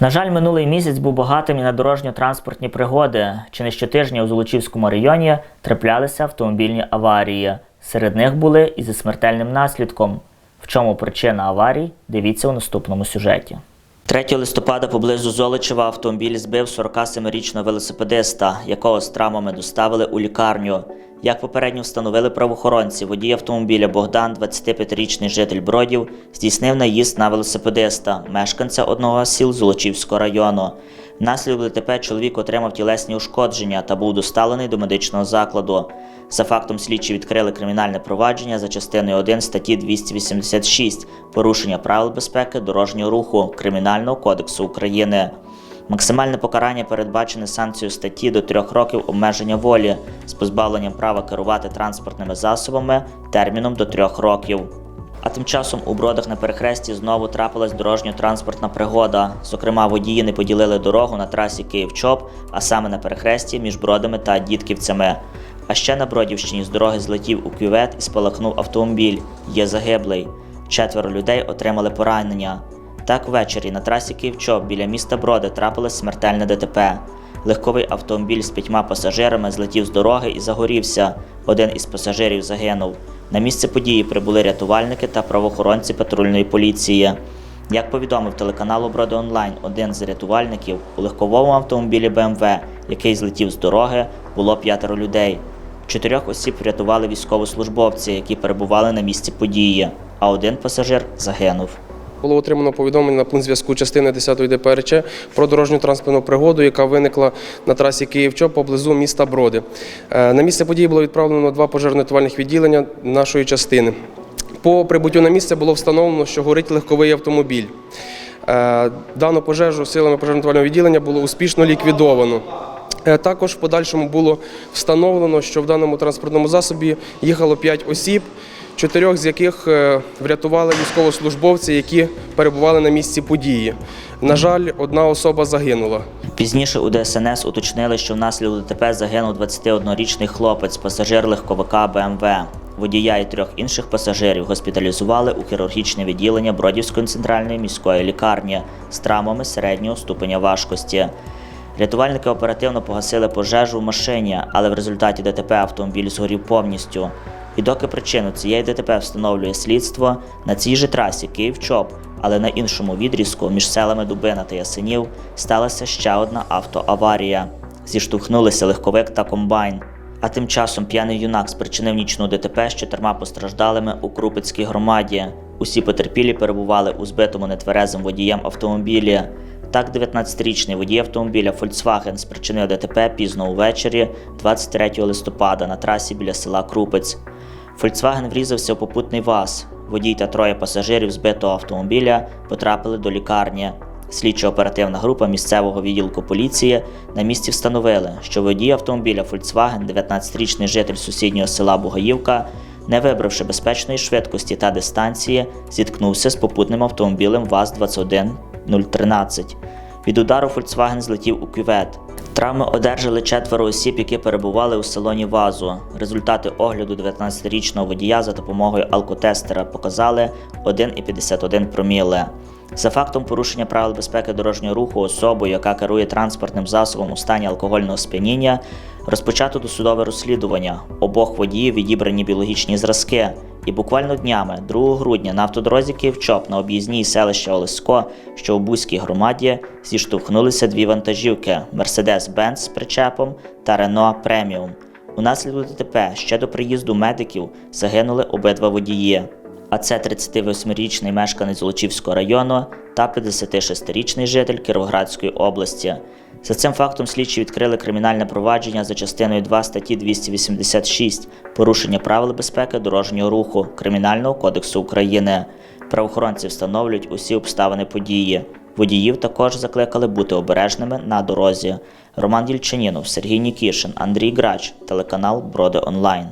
На жаль, минулий місяць був багатим і на дорожньо-транспортні пригоди. Чи не щотижня у Золочівському районі траплялися автомобільні аварії. Серед них були і зі смертельним наслідком. В чому причина аварій? Дивіться у наступному сюжеті. 3 листопада поблизу Золочева автомобіль збив 47-річного велосипедиста, якого з травмами доставили у лікарню. Як попередньо встановили правоохоронці, водій автомобіля Богдан, 25-річний житель Бродів, здійснив наїзд на велосипедиста, мешканця одного з сіл Золочівського району. Внаслідок ДТП чоловік отримав тілесні ушкодження та був доставлений до медичного закладу. За фактом слідчі відкрили кримінальне провадження за частиною 1 статті 286 порушення правил безпеки дорожнього руху Кримінального кодексу України. Максимальне покарання передбачене санкцією статті до трьох років обмеження волі з позбавленням права керувати транспортними засобами терміном до трьох років. А тим часом у бродах на перехресті знову трапилась дорожньо-транспортна пригода. Зокрема, водії не поділили дорогу на трасі Київ-Чоп, а саме на перехресті між бродами та дітківцями. А ще на Бродівщині з дороги злетів у кювет і спалахнув автомобіль. Є загиблий. Четверо людей отримали поранення. Так ввечері на трасі Київ-Чоп біля міста Броди трапилось смертельне ДТП. Легковий автомобіль з п'ятьма пасажирами злетів з дороги і загорівся. Один із пасажирів загинув. На місце події прибули рятувальники та правоохоронці патрульної поліції. Як повідомив телеканалу Броди Онлайн, один з рятувальників у легковому автомобілі БМВ, який злетів з дороги, було п'ятеро людей. Чотирьох осіб врятували військовослужбовці, які перебували на місці події, а один пасажир загинув. Було отримано повідомлення на пункт зв'язку частини 10 ДПРЧ про дорожню транспортну пригоду, яка виникла на трасі Київ-Чоп поблизу міста Броди. Е, На місце події було відправлено два пожежно-рятувальних відділення нашої частини. По прибуттю на місце було встановлено, що горить легковий автомобіль. Е, Дану пожежу силами пожежно-рятувального відділення було успішно ліквідовано. Е, Також в подальшому було встановлено, що в даному транспортному засобі їхало 5 осіб, чотирьох з яких е, врятували військовослужбовці, які перебували на місці події. На жаль, одна особа загинула. Пізніше у ДСНС уточнили, що внаслідок ДТП загинув 21-річний хлопець, пасажир легковика БМВ. Водія і трьох інших пасажирів госпіталізували у хірургічне відділення Бродівської центральної міської лікарні з травмами середнього ступеня важкості. Рятувальники оперативно погасили пожежу в машині, але в результаті ДТП автомобіль згорів повністю. І доки причину цієї ДТП встановлює слідство, на цій же трасі Київ-Чоп, але на іншому відрізку між селами Дубина та Ясенів сталася ще одна автоаварія. Зіштовхнулися легковик та комбайн. А тим часом п'яний юнак спричинив нічну ДТП з чотирма постраждалими у Крупицькій громаді. Усі потерпілі перебували у збитому нетверезим водієм автомобілі. Так, 19-річний водій автомобіля Volkswagen спричинив ДТП пізно увечері 23 листопада на трасі біля села Крупець. Volkswagen врізався у попутний ВАЗ. Водій та троє пасажирів збитого автомобіля потрапили до лікарні. Слідчо-оперативна група місцевого відділку поліції на місці встановили, що водій автомобіля Volkswagen, 19-річний житель сусіднього села Бугаївка, не вибравши безпечної швидкості та дистанції, зіткнувся з попутним автомобілем ВАЗ-21013. Від удару Volkswagen злетів у кювет. Травми одержали четверо осіб, які перебували у салоні ВАЗу. Результати огляду 19-річного водія за допомогою алкотестера показали 1,51 проміле. За фактом порушення правил безпеки дорожнього руху особою, яка керує транспортним засобом у стані алкогольного сп'яніння, розпочато досудове розслідування. Обох водіїв відібрані біологічні зразки. І буквально днями, 2 грудня, на автодорозі Київчоп на об'їзній селища Олесько, що у Бузькій громаді, зіштовхнулися дві вантажівки Mercedes-Benz з причепом та Renault Premium. Унаслідок ДТП ще до приїзду медиків загинули обидва водії. А це 38-річний мешканець Золочівського району та 56-річний житель Кіровоградської області. За цим фактом слідчі відкрили кримінальне провадження за частиною 2 статті 286 порушення правил безпеки дорожнього руху Кримінального кодексу України. Правоохоронці встановлюють усі обставини події. Водіїв також закликали бути обережними на дорозі. Роман Дільчанінов, Сергій Нікішин, Андрій Грач, телеканал Броди Онлайн.